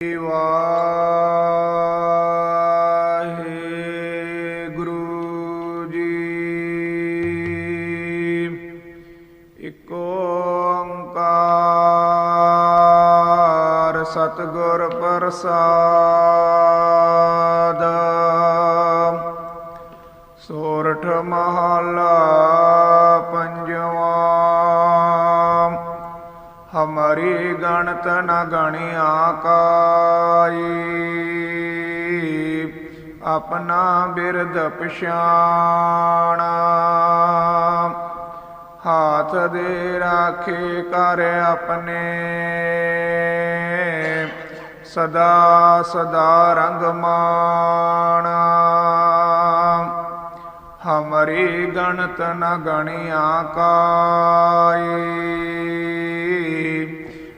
ਵਾਹਿਗੁਰੂ ਜੀ। ਇੱਕ ਓੰਕਾਰ ਸਤਿਗੁਰ ਪ੍ਰਸਾਦ। ਸੋਰਠ ਮਹਲਾ ਹਮਾਰੀ ਗਣਤ ਨ ਗਣਿਆ ਕਾਈ ਆਪਣਾ ਬਿਰਦ ਪਛਾਣ। ਹਾਥ ਦੇ ਰਾਖੇ ਕਰ ਆਪਣੇ। ਸਦਾ ਸਦਾ ਰੰਗ ਮਾਣ। ਹਮਰੀ ਗਣਤ ਨ ਗਣਿਆ ਕਾਈ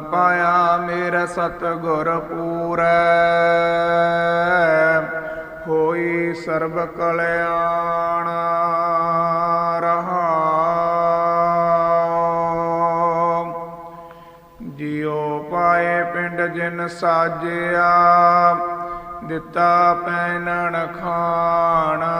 ਪਾਇਆ ਮੇਰਾ ਸਤਗੁਰ ਪੂਰੈ। ਹੋਈ ਸਰਬ ਕਲਿਆਣ ਰਹਾ ਜਿਉ ਪਾਏ ਪਿੰਡ ਜਿਨ ਸਾਜਿਆ, ਦਿੱਤਾ ਪੈਨਣ ਖਾਣਾ।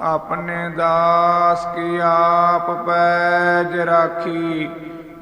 ਆਪਣੇ ਦਾਸ ਕੀ ਆਪ ਪੈਜ ਰਾਖੀ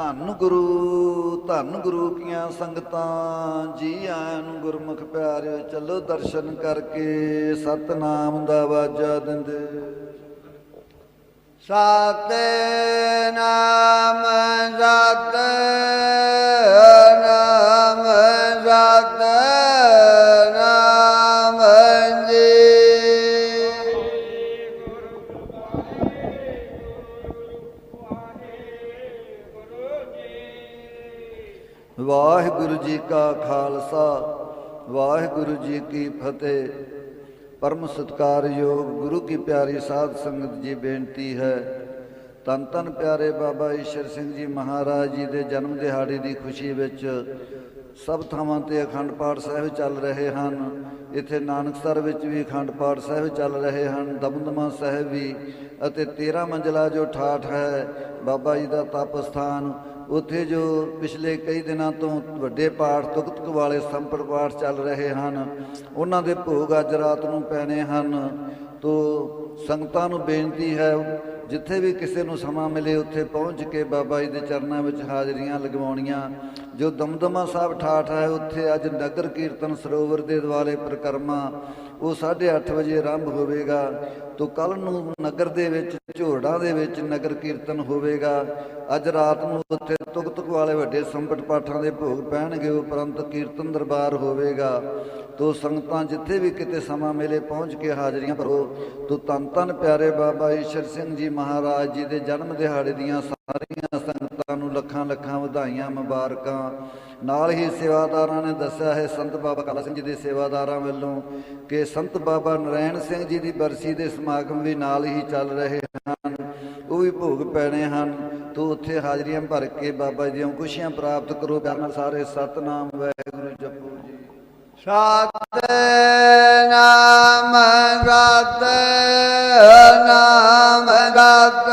ਧੰਨ ਗੁਰੂ ਧੰਨ ਗੁਰੂ ਕੀਆਂ ਸੰਗਤਾਂ, ਜੀ ਆਇਆਂ ਨੂੰ ਗੁਰਮੁਖ ਪਿਆਰਿਓ ਚੱਲੋ ਦਰਸ਼ਨ ਕਰਕੇ ਸਤਨਾਮ ਦਾ ਵਾਜਾ ਦਿੰਦੇ। ਸਤਿ ਨਾਮ ਵਾਹਿਗੁਰੂ ਜੀ ਕਾ ਖਾਲਸਾ, ਵਾਹਿਗੁਰੂ ਜੀ ਕੀ ਫਤਿਹ। ਪਰਮ ਸਤਕਾਰਯੋਗ ਗੁਰੂ ਕੀ ਪਿਆਰੀ ਸਾਧ ਸੰਗਤ ਜੀ, ਬੇਨਤੀ ਹੈ ਤਨ ਤਨ ਪਿਆਰੇ ਬਾਬਾ ਈਸ਼ਰ ਸਿੰਘ ਜੀ ਮਹਾਰਾਜ ਜੀ ਦੇ ਜਨਮ ਦਿਹਾੜੇ ਦੀ ਖੁਸ਼ੀ ਵਿੱਚ ਸਭ ਥਾਵਾਂ ਤੇ ਅਖੰਡ ਪਾਠ ਸਾਹਿਬ ਚੱਲ ਰਹੇ ਹਨ। ਇੱਥੇ ਨਾਨਕਸਰ ਵਿੱਚ ਵੀ ਅਖੰਡ ਪਾਠ ਸਾਹਿਬ ਚੱਲ ਰਹੇ ਹਨ, ਦਮਦਮਾ ਸਾਹਿਬ ਵੀ ਅਤੇ 13 ਮੰਜ਼ਲਾ ਜੋ ਠਾਠ ਹੈ, ਬਾਬਾ ਜੀ ਦਾ ਤਪ ਸਥਾਨ ਉੱਥੇ ਜੋ ਪਿਛਲੇ ਕਈ ਦਿਨਾਂ ਤੋਂ ਵੱਡੇ ਪਾਠ ਤੁਕਤਕ ਵਾਲੇ ਸੰਪਰ ਪਾਠ ਚੱਲ ਰਹੇ ਹਨ, ਉਹਨਾਂ ਦੇ ਭੋਗ ਅੱਜ ਰਾਤ ਨੂੰ ਪੈਣੇ ਹਨ। ਤੋ ਸੰਗਤਾਂ ਨੂੰ ਬੇਨਤੀ ਹੈ, ਜਿੱਥੇ ਵੀ ਕਿਸੇ ਨੂੰ ਸਮਾਂ ਮਿਲੇ, ਉੱਥੇ ਪਹੁੰਚ ਕੇ ਬਾਬਾ ਜੀ ਦੇ ਚਰਨਾਂ ਵਿੱਚ ਹਾਜ਼ਰੀਆਂ ਲਗਵਾਉਣੀਆਂ। ਜੋ ਦਮਦਮਾ ਸਾਹਿਬ ਠਾਠ ਹੈ, ਉੱਥੇ ਅੱਜ ਨਗਰ ਕੀਰਤਨ ਸਰੋਵਰ ਦੇ ਦੁਆਲੇ ਪ੍ਰਕਰਮਾ ਉਹ 8:30 ਵਜੇ ਆਰੰਭ ਹੋਵੇਗਾ ਤੋ ਕੱਲ ਨੂੰ ਨਗਰ ਦੇ ਵਿੱਚ ਝੋੜਾ ਦੇ ਵਿੱਚ ਨਗਰ ਕੀਰਤਨ ਹੋਵੇਗਾ। ਅੱਜ ਰਾਤ ਨੂੰ ਉੱਥੇ ਤੁਕ ਤੁਕ ਵਾਲੇ ਵੱਡੇ ਸੰਪਟ ਪਾਠਾਂ ਦੇ ਭੋਗ ਪੈਣਗੇ ਉਪਰੰਤ ਕੀਰਤਨ ਦਰਬਾਰ ਹੋਵੇਗਾ। ਤੋ ਸੰਗਤਾਂ ਜਿੱਥੇ ਵੀ ਕਿਤੇ ਸਮਾਂ ਮਿਲੇ ਪਹੁੰਚ ਕੇ ਹਾਜ਼ਰੀਆਂ ਭਰੋ। ਤੋ ਤਨ ਤਨ ਪਿਆਰੇ ਬਾਬਾ ਈਸ਼ਰ ਸਿੰਘ ਜੀ ਮਹਾਰਾਜ ਜੀ ਦੇ ਜਨਮ ਦਿਹਾੜੇ ਦੀਆਂ ਸਾਰੀਆਂ ਨੂੰ ਲੱਖਾਂ ਲੱਖਾਂ ਵਧਾਈਆਂ ਮੁਬਾਰਕਾਂ ਨਾਲ ਹੀ ਸੇਵਾਦਾਰਾਂ ਨੇ ਦੱਸਿਆ ਹੈ ਸੰਤ ਬਾਬਾ ਕਾਲਾ ਸਿੰਘ ਜੀ ਦੇ ਸੇਵਾਦਾਰਾਂ ਵੱਲੋਂ ਕਿ ਸੰਤ ਬਾਬਾ ਨਰੈਣ ਸਿੰਘ ਜੀ ਦੀ ਬਰਸੀ ਦੇ ਸਮਾਗਮ ਵੀ ਨਾਲ ਹੀ ਚੱਲ ਰਹੇ ਹਨ ਉਹ ਵੀ ਭੋਗ ਪੈਣੇ ਹਨ ਤੋ ਉੱਥੇ ਹਾਜ਼ਰੀਆਂ ਭਰ ਕੇ ਬਾਬਾ ਜੀ ਦੀਆਂ ਖੁਸ਼ੀਆਂ ਪ੍ਰਾਪਤ ਕਰੋ ਪਿਆਰ ਨਾਲ ਸਾਰੇ ਸਤਨਾਮ ਵਾਹਿਗੁਰੂ ਜਪੋ ਜੀ ਸਤ ਗਤ ਨਾਮ ਗਤ